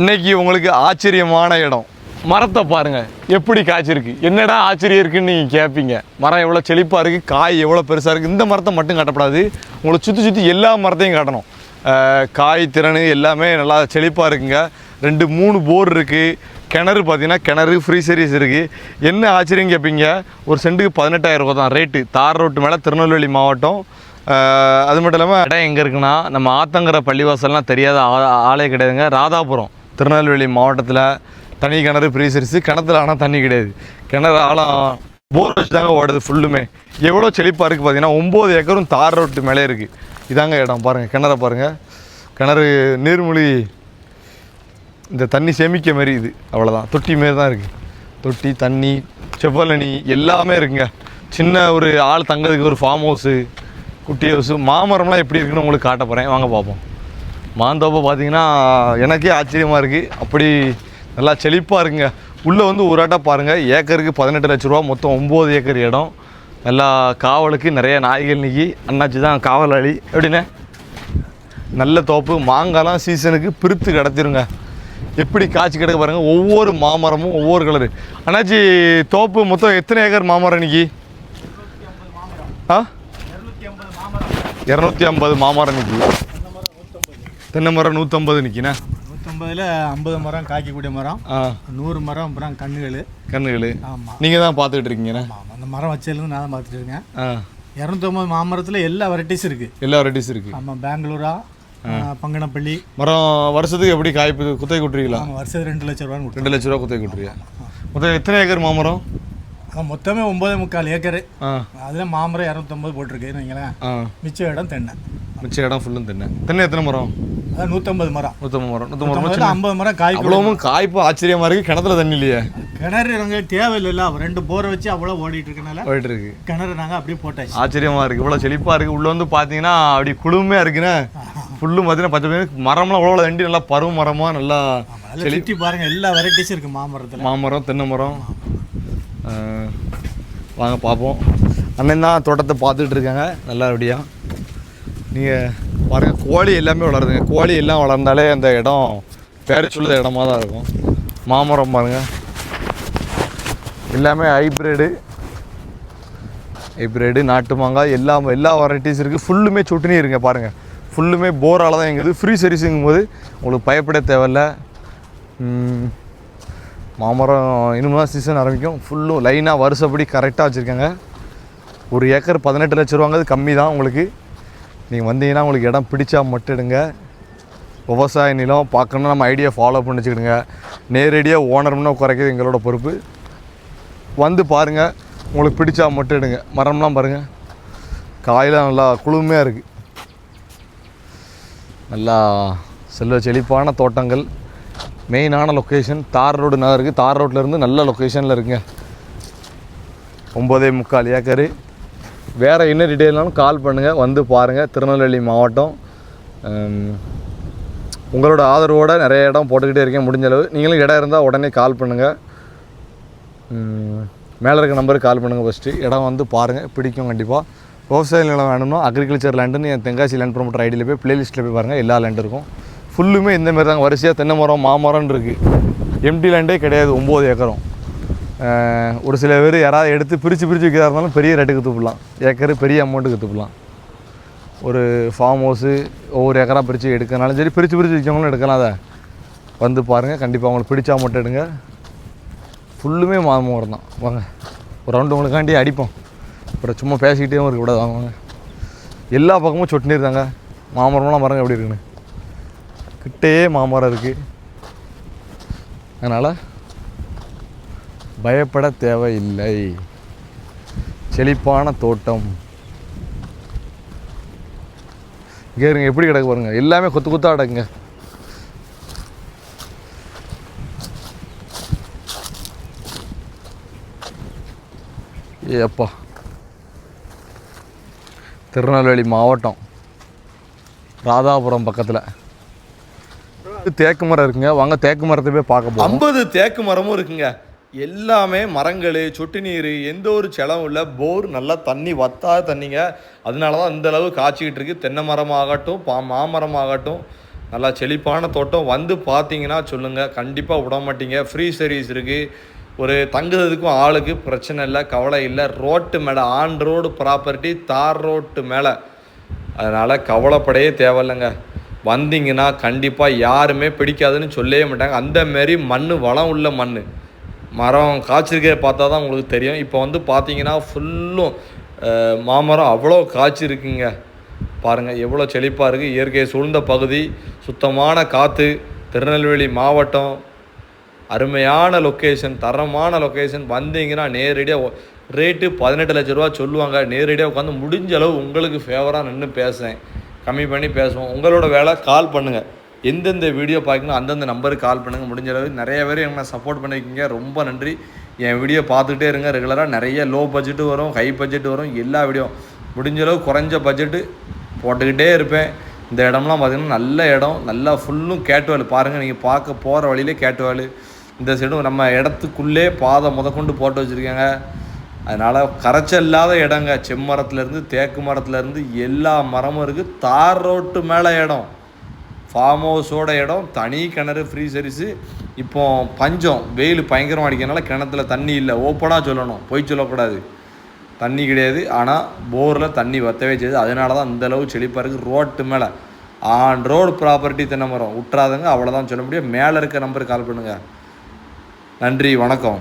இன்னைக்கு உங்களுக்கு ஆச்சரியமான இடம். மரத்தை பாருங்க எப்படி காய்ச்சிருக்கு? என்னடா ஆச்சரியம் இருக்குன்னு நீங்கள் கேட்பீங்க மரம் எவ்வளோ செழிப்பாக இருக்குது காய் எவ்வளோ பெருசாக இருக்குது இந்த மரத்தை மட்டும் காட்டப்படாது. உங்களை சுற்றி சுற்றி எல்லா மரத்தையும் காட்டணும். காய் திறன் எல்லாமே நல்லா செழிப்பாக இருக்குங்க. ரெண்டு மூணு போர் இருக்குது கிணறு பார்த்தீங்கன்னா கிணறு ஃப்ரீ சர்வீஸ் இருக்குது என்ன ஆச்சரியம் கேட்பீங்க ஒரு சென்ட்டுக்கு பதினெட்டாயிரம் ரூபா தான் ரேட்டு தார் ரோட்டு மேலே திருநெல்வேலி மாவட்டம். அது மட்டும் இல்லாமல் இடம் எங்கே இருக்குன்னா நம்ம ஆத்தங்கிற பள்ளிவாசல்லாம் தெரியாத ஆ- ஆளே கிடையாதுங்க. ராதாபுரம். திருநெல்வேலி மாவட்டத்தில் தனி கிணறு ஃப்ரீ கிணத்துல ஆனால் தண்ணி கிடையாது. கிணறு ஆழம் போர் வச்சு தாங்க ஓடுது ஃபுல்லுமே எவ்வளோ செழிப்பாக இருக்குது பார்த்தீங்கன்னா ஒம்பது ஏக்கரும் தார் ரோட்டு மேலே இருக்குது இதாங்க இடம் பாருங்கள் கிணற பாருங்கள் கிணறு நீர்மொழி இந்த தண்ணி சேமிக்க மாரி இது அவ்வளோதான் தொட்டி மாரி தான் இருக்குது தொட்டி தண்ணி செவ்வலனி எல்லாமே இருக்குங்க. சின்ன ஒரு ஆள் தங்கிறதுக்கு ஒரு ஃபார்ம் ஹவுஸு குட்டி ஹவுஸு மாமரம்லாம் எப்படி இருக்குன்னு உங்களுக்கு காட்ட போகிறேன் வாங்க பார்ப்போம் மாந்தோப்பை பார்த்தீங்கன்னா எனக்கே ஆச்சரியமாக இருக்குது அப்படி நல்லா செழிப்பாக இருக்குங்க. உள்ளே வந்து ஒரு ஆட்டா பாருங்கள் ஏக்கருக்கு பதினெட்டு லட்ச ரூபா மொத்தம் ஒம்பது ஏக்கர் இடம். நல்லா காவலுக்கு நிறைய நாய்கள் நிற்கி அண்ணாச்சி தான் காவலாளி எப்படிண்ணே? நல்ல தோப்பு. மாங்காய்லாம் சீசனுக்கு பிரித்து கிடத்திருங்க. எப்படி காய்ச்சி கிடக்க பாருங்க. ஒவ்வொரு மாமரமும் ஒவ்வொரு கலரு அண்ணாச்சி தோப்பு மொத்தம் எத்தனை ஏக்கர் மாமரம் இன்னைக்கு ஆ? இரநூத்தி ஐம்பது மாமரம். இன்னைக்கு தென்னை மரம் நூற்றம்பது நிற்கிண்ணே நூற்றம்பதுல ஐம்பது மரம் காய்க்கக்கூடிய மரம் நூறு மரம் அப்புறம் கண்ணுகள் கண்ணுகள் ஆமாம் நீங்கள் தான் பார்த்துக்கிட்டு இருக்கீங்கண்ணே? ஆமாம் அந்த மரம் வச்சதுலேருந்து நான் தான் பார்த்துட்டு இருக்கேன். இரநூத்தொம்பது மாமரத்தில் எல்லா வெரைட்டிஸ் இருக்குது எல்லா வெரைட்டிஸ் இருக்குது ஆமாம் பெங்களூரா பங்கனப்பள்ளி. மரம் வருஷத்துக்கு எப்படி காய்ப்பு குத்தகை குட்டுறீங்களா? வருஷத்துக்கு ரெண்டு லட்ச கொடுத்தோம் ரெண்டு லட்ச ரூபா குத்தகை குட்டுறியா? மொத்தம் எத்தனை ஏக்கர் மாமரம்? மொத்தமே ஒம்பது முக்கால் ஏக்கரு. ஆ. அதில் மாமரம் இரநூத்தொம்பது போட்டிருக்கு வைங்களேன் மிச்ச இடம் தென்னை. மிச்ச இடம் ஃபுல்லும் தென்னை. தென்னை எத்தனை மரம்? நூற்றம்பது மரம். நூற்றம்பது மரம். நூற்றம்பது மரம் ஐம்பது மரம் காய்க்கும் அவ்வளவும் காய்ப்பு ஆச்சரியமா இருக்கு. கிணத்துல தண்ணி இல்லையே. கிணறு நாங்கள் தேவையில்லைல்ல. ரெண்டு போரை வச்சு அவ்வளோ ஓடிட்டு இருக்கனால போயிட்டு இருக்கு கிணறு நாங்கள் அப்படியே போட்டாச்சு. ஆச்சரியமா இருக்கு. இவ்வளவு செழிப்பா இருக்கு. உள்ள வந்து பாத்தீங்கன்னா அப்படி குளுமையா இருக்குண்ணே புல்லும் பார்த்தீங்கன்னா பச்சை மரம்லாம் அவ்வளோ தண்டி நல்லா பருவ மரமா நல்லா அதில் சுற்றி பாருங்க. எல்லா வெரைட்டிஸும் இருக்குது மாமரத்தில். மாமரம் தென்னை மரம். வாங்க பார்ப்போம். அண்ணன் தான் தோட்டத்தை பார்த்துட்டு இருக்காங்க. நல்லபடியாக நீங்கள் பாருங்கள் கோழி எல்லாமே வளருதுங்க. கோழி எல்லாம் வளர்ந்தாலே அந்த இடம் பேர இடமா தான் இருக்கும். மாமரம் பாருங்கள் எல்லாமே ஹைப்ரிடு ஹைப்ரிடு நாட்டு மாங்காய் எல்லா எல்லா வெரைட்டிஸ் இருக்குது ஃபுல்லுமே சுட்டுனே இருங்க பாருங்கள் ஃபுல்லுமே போரால் தான் எங்குது. ஃப்ரீ சர்வீஸுங்கும் போது உங்களுக்கு பயப்பட தேவையில்ல. மாமரம் இனிமே தான் சீசன் ஆரம்பிக்கும். ஃபுல்லும் லைனாக வருஷப்படி கரெக்டாக வச்சுருக்காங்க. ஒரு ஏக்கர் பதினெட்டு லட்ச ரூபாங்கிறது கம்மி தான் உங்களுக்கு. நீங்கள் வந்தீங்கன்னா உங்களுக்கு இடம் பிடிச்சா மட்டும் எடுங்க. விவசாய நிலம் பார்க்கணுன்னா நம்ம ஐடியா ஃபாலோ பண்ணி வச்சுக்கிடுங்க நேரடியாக ஓனர்னு குறைக்கிறது எங்களோட பொறுப்பு. வந்து பாருங்கள் உங்களுக்கு பிடிச்சா மட்டும் எடுங்க. மரம்லாம் பாருங்கள் காயெல்லாம் நல்லா குளுமையாக இருக்குது நல்லா செல்வ செழிப்பான தோட்டங்கள். மெயினான லொக்கேஷன் தார் ரோடு நகருக்கு தார் ரோட்டில் இருந்து நல்ல லொக்கேஷனில் இருக்குங்க. ஒம்பதே முக்கால் ஏக்கரு. வேறு என்ன டீட்டெயில்னாலும் கால் பண்ணுங்கள் வந்து பாருங்கள் திருநெல்வேலி மாவட்டம் உங்களோட ஆதரவோடு நிறைய இடம் போட்டுக்கிட்டே இருக்கேன் முடிஞ்ச அளவு. நீங்களும் இடம் இருந்தால் உடனே கால் பண்ணுங்கள் மேலே இருக்க நம்பருக்கு கால் பண்ணுங்கள் ஃபஸ்ட்டு இடம் வந்து பாருங்கள் பிடிக்கும் கண்டிப்பாக விவசாய நிலம் வேணும்னா அக்ரிகல்ச்சர் லேண்டுன்னு என் தென்காசி லேண்ட் ப்ரொமோட்டர் ஐடியில் போய் ப்ளேலிஸ்ட்டில் போய் பாருங்கள் எல்லா லேண்ட் இருக்கும். ஃபுல்லுமே இந்தமாரி தாங்க. வரிசையாக தென்னை மரம் மாமரம்னு இருக்குது எம்டி லேண்டே கிடையாது ஒம்பது ஏக்கரும். ஒரு சில பேர் யாராவது எடுத்து பிரித்து பிரித்து வைக்கிறதா இருந்தாலும் பெரிய ரேட்டுக்கு தூப்பலாம் ஏக்கரு பெரிய அமௌண்ட்டுக்கு தூப்பலாம் ஒரு ஃபார்ம் ஹவுஸு ஒவ்வொரு ஏக்கராக பிரித்து எடுக்கனாலும் சரி பிரித்து பிரித்து விற்கவங்களும் எடுக்கலாம் அதை. வந்து பாருங்கள் கண்டிப்பாக உங்களுக்கு பிடிச்சா மட்டும் எடுங்க. ஃபுல்லுமே மாமரம் தான். வாங்க ஒரு ரவுண்டு உங்களுக்காண்டி அடிப்போம். அப்புறம் சும்மா பேசிக்கிட்டே இருக்க கூடாது வாங்க. எல்லா பக்கமும் சொட்டு நீர் தாங்க. மாமரம்லாம் பாருங்கள் எப்படி இருக்குன்னு. கிட்டே மாமரம் இருக்குது அதனால் பயப்பட தேவையில்லை. செழிப்பான தோட்டம். இங்கே இருங்க எப்படி கிடக்கு பாருங்க. எல்லாமே கொத்து கொத்தாக கிடக்குங்க. ஏப்பா திருநெல்வேலி மாவட்டம். ராதாபுரம் பக்கத்தில். தேக்கு மரம் இருக்குங்க. வாங்க தேக்கு மரத்தை போய் பார்க்க போகிறோம் ஐம்பது தேக்கு மரமும் இருக்குங்க. எல்லாமே மரங்கள் சொட்டு நீர் எந்த ஒரு செலவும் இல்லை. போர் நல்லா தண்ணி வத்தாத தண்ணிங்க. அதனால தான் இந்த அளவு காய்ச்சிக்கிட்டு இருக்குது தென்னை மரமாகட்டும் பா மாமரம் ஆகட்டும் நல்லா செழிப்பான தோட்டம். வந்து பார்த்தீங்கன்னா சொல்லுங்கள் கண்டிப்பாக விட மாட்டீங்க ஃப்ரீ சர்வீஸ் இருக்குது ஒரு தங்குறதுக்கும் ஆளுக்கு பிரச்சனை இல்லை கவலை இல்லை. ரோட்டு மேலே ஆன் ரோடு ப்ராப்பர்ட்டி தார் ரோட்டு மேலே. அதனால் கவலைப்படையே தேவையில்லைங்க. வந்தீங்கன்னா கண்டிப்பாக யாருமே பிடிக்காதுன்னு சொல்லவே மாட்டாங்க. அந்த மாரி மண் வளம் உள்ள மண் மரம் காய்ச்சிருக்கே பார்த்தா தான் உங்களுக்கு தெரியும். இப்போ வந்து பார்த்தீங்கன்னா ஃபுல்லும் மாமரம் அவ்வளோ காய்ச்சிருக்குங்க. பாருங்கள் எவ்வளோ செழிப்பாக இருக்குது இயற்கை சூழ்ந்த பகுதி சுத்தமான காற்று திருநெல்வேலி மாவட்டம் அருமையான லொக்கேஷன் தரமான லொக்கேஷன் வந்தீங்கன்னா நேரடியாக ரேட்டு பதினெட்டு லட்ச ரூபா சொல்லுவாங்க. நேரடியாக உட்காந்து முடிஞ்ச அளவு உங்களுக்கு ஃபேவராக நின்று பேசுகிறேன் கம்மி பண்ணி பேசுவோம். உங்களோட வேலை கால் பண்ணுங்கள் எந்தெந்த வீடியோ பார்க்கணும் அந்தந்த நம்பருக்கு கால் பண்ணுங்கள் முடிஞ்ச அளவு நிறைய பேர் எனக்கு சப்போர்ட் பண்ணியிருக்கீங்க. ரொம்ப நன்றி. என் வீடியோ பார்த்துக்கிட்டே இருங்க ரெகுலராக நிறைய லோ பட்ஜெட்டு வரும் ஹை பட்ஜெட் வரும். எல்லா வீடியோ முடிஞ்ச அளவு குறைஞ்ச பட்ஜெட்டு போட்டுக்கிட்டே இருப்பேன். இந்த இடம்லாம் பார்த்திங்கன்னா நல்ல இடம். நல்லா ஃபுல்லும் கேட்டுவால் பாருங்கள் நீங்கள் பார்க்க போகிற வழியிலே கேட்டுவாள். இந்த சைடும் நம்ம இடத்துக்குள்ளே பாதை முதற்கொண்டு போட்டு வச்சுருக்காங்க. அதனால் கரைச்சல் இல்லாத இடங்க. செம்மரத்துலேருந்து தேக்கு மரத்துலேருந்து எல்லா மரமும் இருக்குது தார் ரோட்டு மேலே இடம். ஃபார்ம் ஹவுஸோட இடம் தனி கிணறு ஃப்ரீ சர்வீஸு இப்போ பஞ்சம் வெயில் பயங்கரமாக அடிக்கிறனால கிணத்துல தண்ணி இல்லை. ஓப்பனாக சொல்லணும். பொய் சொல்லக்கூடாது. தண்ணி கிடையாது. ஆனால் போரில் தண்ணி வத்தவே செய்யுது. அதனால தான் இந்த அளவு செழிப்பாக இருக்குது ரோட்டு மேலே. ஆன் ரோடு ப்ராப்பர்ட்டி தென்னை மரம் விட்றாதுங்க அவ்வளோதான் சொல்ல முடியும். மேலே இருக்க நம்பருக்கு கால் பண்ணுங்கள் நன்றி. வணக்கம்.